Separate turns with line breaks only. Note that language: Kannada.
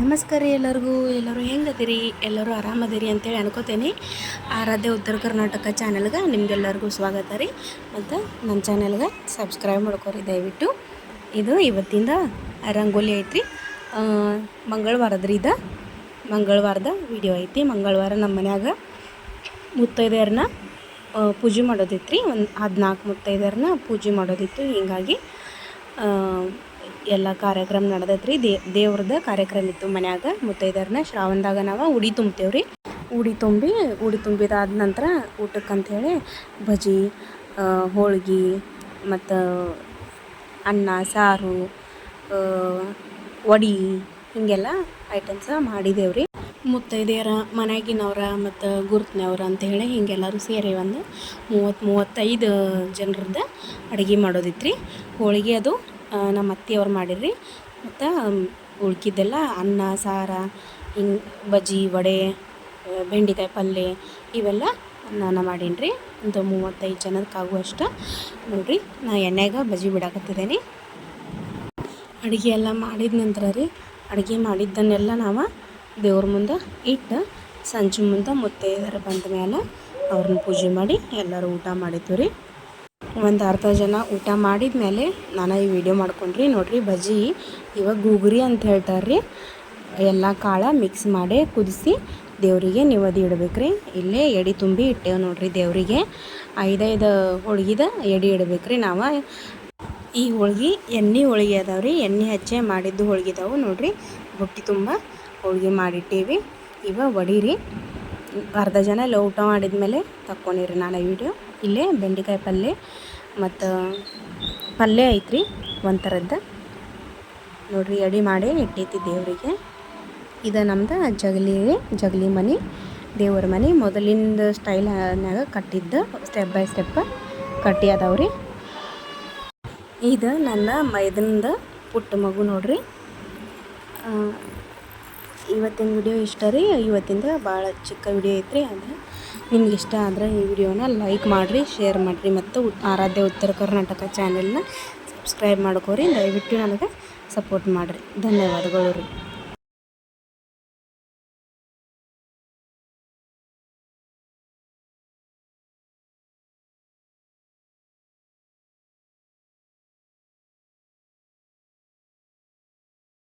ನಮಸ್ಕಾರ ರೀ ಎಲ್ಲರಿಗೂ. ಎಲ್ಲರೂ ಹೆಂಗದಿರಿ? ಎಲ್ಲರೂ ಆರಾಮದಿರಿ ಅಂತೇಳಿ ಅನ್ಕೋತೇನೆ. ಆರಾಧ್ಯ ಉತ್ತರ ಕರ್ನಾಟಕ ಚಾನಲ್ಗೆ ನಿಮಗೆಲ್ಲರಿಗೂ ಸ್ವಾಗತ ರೀ. ಮತ್ತು ನಮ್ಮ ಚಾನಲ್ಗೆ ಸಬ್ಸ್ಕ್ರೈಬ್ ಮಾಡ್ಕೊರಿ ದಯವಿಟ್ಟು. ಇದು ಇವತ್ತಿಂದ ರಂಗೋಲಿ ಐತ್ರಿ. ಮಂಗಳವಾರದ ರೀ ಇದು. ಮಂಗಳವಾರದ ವಿಡಿಯೋ ಐತಿ. ಮಂಗಳವಾರ ನಮ್ಮ ಮನ್ಯಾಗ ಮುತ್ತೈದೆಯರನ್ನ ಪೂಜೆ ಮಾಡೋದಿತ್ತು ರೀ ಒಂದು ಹದಿನಾಲ್ಕು ಮುತ್ತೈದೆಯರನ್ನ ಪೂಜೆ ಮಾಡೋದಿತ್ತು. ಹೀಗಾಗಿ ಎಲ್ಲ ಕಾರ್ಯಕ್ರಮ ನಡೆದೈತ್ರಿ. ದೇ ದೇವ್ರದ್ದು ಕಾರ್ಯಕ್ರಮ ಇತ್ತು ಮನ್ಯಾಗ. ಮುತ್ತೈದೆಯರನ್ನ ಶ್ರಾವಣದಾಗ ನಾವು ಉಡಿ ತುಂಬ್ತೇವೆ ರೀ ಉಡಿ ತುಂಬಿ ಉಡಿ ತುಂಬಿದಾದ ನಂತರ ಊಟಕ್ಕೆ ಅಂಥೇಳಿ ಬಜಿ ಹೋಳ್ಗೆ ಮತ್ತು ಅನ್ನ ಸಾರು ವಡಿ ಹೀಗೆಲ್ಲ ಐಟಮ್ಸ ಮಾಡಿದೇವೆ ರೀ ಮುತ್ತೈದೆಯರ ಮನೆಯಾಗಿನವ್ರ ಮತ್ತು ಗುರುತಿನವ್ರ ಅಂತೇಳಿ ಹಿಂಗೆಲ್ಲರೂ ಸೇರಿ ಒಂದು ಮೂವತ್ತು ಮೂವತ್ತೈದು ಜನರದ್ದು ಅಡುಗೆ ಮಾಡೋದಿತ್ತು ರೀ ಹೋಳಿಗೆ ಅದು ನಮ್ಮ ಅತ್ತೆಯವ್ರು ಮಾಡಿರಿ ಮತ್ತು ಉಳ್ಕಿದ್ದೆಲ್ಲ ಅನ್ನ, ಸಾರ, ಹಿಂಗೆ ಬಜ್ಜಿ, ವಡೆ ಬೆಂಡೆಕಾಯಿ ಪಲ್ಯ ಇವೆಲ್ಲ ನಾನು ಮಾಡೀನಿ ರೀ ಒಂದು ಮೂವತ್ತೈದು ಜನಕ್ಕೆ ಆಗುವಷ್ಟು. ನೋಡಿರಿ, ನಾ ಎಣ್ಣೆಗೆ ಬಜ್ಜಿ ಬಿಡಾಕತ್ತಿದ್ದೇನೆ ಅಡುಗೆ ಎಲ್ಲ ಮಾಡಿದ ನಂತರ ರೀ, ಅಡುಗೆ ಮಾಡಿದ್ದನ್ನೆಲ್ಲ ನಾವು ದೇವ್ರ ಮುಂದೆ ಇಟ್ಟು ಸಂಜೆ ಮುಂದೆ ಮುತ್ತೈದೆಯರು ಬಂದ ಮೇಲೆ ಅವ್ರನ್ನ ಪೂಜೆ ಮಾಡಿ ಎಲ್ಲರೂ ಊಟ ಮಾಡಿದ್ವಿ ರೀ. ಒಂದು ಅರ್ಧ ಜನ ಊಟ ಮಾಡಿದ ಮೇಲೆ ನಾನು ಈ ವಿಡಿಯೋ ಮಾಡ್ಕೊಂಡ್ರಿ. ನೋಡಿರಿ ಬಜ್ಜಿ ಇವಾಗ ಗೂಗುರಿ ಅಂತ ಹೇಳ್ತಾರೆ ರೀ ಎಲ್ಲ ಕಾಳು ಮಿಕ್ಸ್ ಮಾಡಿ ಕುದಿಸಿ ದೇವರಿಗೆ ನಿವದಿ ಇಡ್ಬೇಕು ರೀ ಇಲ್ಲೇ ಎಡಿ ತುಂಬಿ ಇಟ್ಟೇವೆ ನೋಡ್ರಿ ದೇವರಿಗೆ. ಐದೈದು ಹೋಳ್ಗಿದ ಎಡಿ ಇಡ್ಬೇಕು ರೀ ನಾವು. ಈ ಹೋಳ್ಗೆ ಎಣ್ಣೆ ಹೋಳ್ಗೆ ಅದಾವೆ ರೀ ಎಣ್ಣೆ ಹಚ್ಚೆ ಮಾಡಿದ್ದು ಹೋಳಿಗೆ ಇದಾವೆ ನೋಡ್ರಿ. ಬುಟ್ಟಿ ತುಂಬ ಹೋಳ್ಗೆ ಮಾಡಿಟ್ಟೇವಿ. ಇವ ಒಡೀರಿ. ಅರ್ಧ ಜನ ಎಲ್ಲ ಊಟ ಮಾಡಿದ ಮೇಲೆ ತಕ್ಕೊಂಡಿರಿ ನಾನು ವಿಡಿಯೋ ಇಲ್ಲೇ ಬೆಂಡೆಕಾಯಿ ಪಲ್ಯ ಮತ್ತು ಪಲ್ಯ ಐತ್ರಿ ಒಂಥರದ್ದು. ನೋಡಿರಿ, ಎಡಿ ಮಾಡಿ ಇಟ್ಟೈತಿ ದೇವರಿಗೆ. ಇದು ನಮ್ದು ಜಗಲಿ ಜಗಲಿ ಮನೆ, ದೇವರ ಮನೆ. ಮೊದಲಿಂದ ಸ್ಟೈಲ್ನಾಗ ಕಟ್ಟಿದ್ದು ಸ್ಟೆಪ್ ಬೈ ಸ್ಟೆಪ್ ಕಟ್ಟಿ ಅದಾವ್ರಿ ಇದು ನನ್ನ ಮೈದನದ ಪುಟ್ಟ ಮಗು ನೋಡ್ರಿ. ಇವತ್ತಿನ ವಿಡಿಯೋ ಇಷ್ಟ ರೀ, ಇವತ್ತಿಂದ ಭಾಳ ಚಿಕ್ಕ ವಿಡಿಯೋ ಐತ್ರಿ ಅಂದ್ರೆ ನಿಮ್ಗೆ ಇಷ್ಟ ಆದರೆ ಈ ವಿಡಿಯೋನ ಲೈಕ್ ಮಾಡಿರಿ, ಶೇರ್ ಮಾಡಿರಿ ಮತ್ತು ಆರಾಧ್ಯ ಉತ್ತರ ಕರ್ನಾಟಕ ಚಾನೆಲ್ನ ಸಬ್ಸ್ಕ್ರೈಬ್ ಮಾಡ್ಕೋರಿ, ದಯವಿಟ್ಟು ನನಗೆ ಸಪೋರ್ಟ್ ಮಾಡಿರಿ. ಧನ್ಯವಾದಗಳು ರೀ.